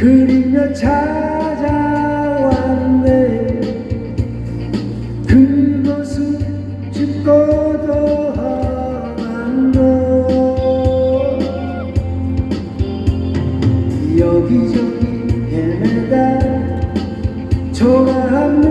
그리며 찾아왔네. 그곳은 춥고도 험한 곳 여기저기 헤매다. 초라한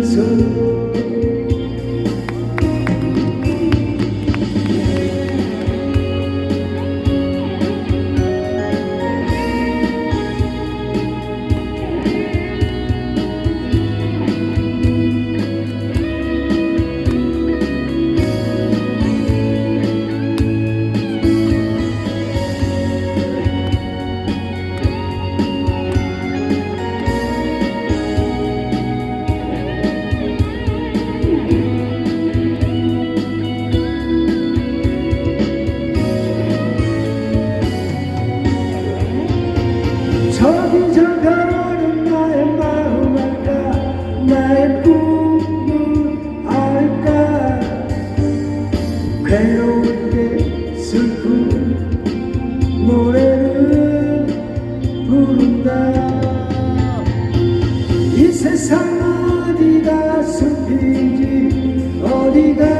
answer 저기 저 별은 나의 마음 알까? 나의 꿈을 알까? 괴로울 때 슬픈 노래를 부른다. 이 세상 어디가 숲인지 어디가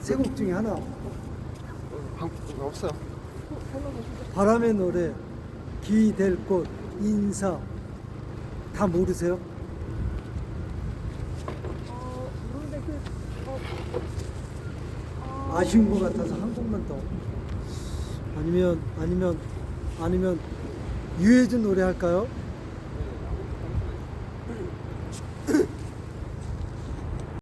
세곡 중에 하나. 방 없어요. 바람의 노래, 기댈 꽃, 인사. 다 모르세요? 어, 모르는데 그, 어, 아쉬운 것 같아서 한 곡만 더. 아니면, 아니면, 아니면, 유해준 노래 할까요?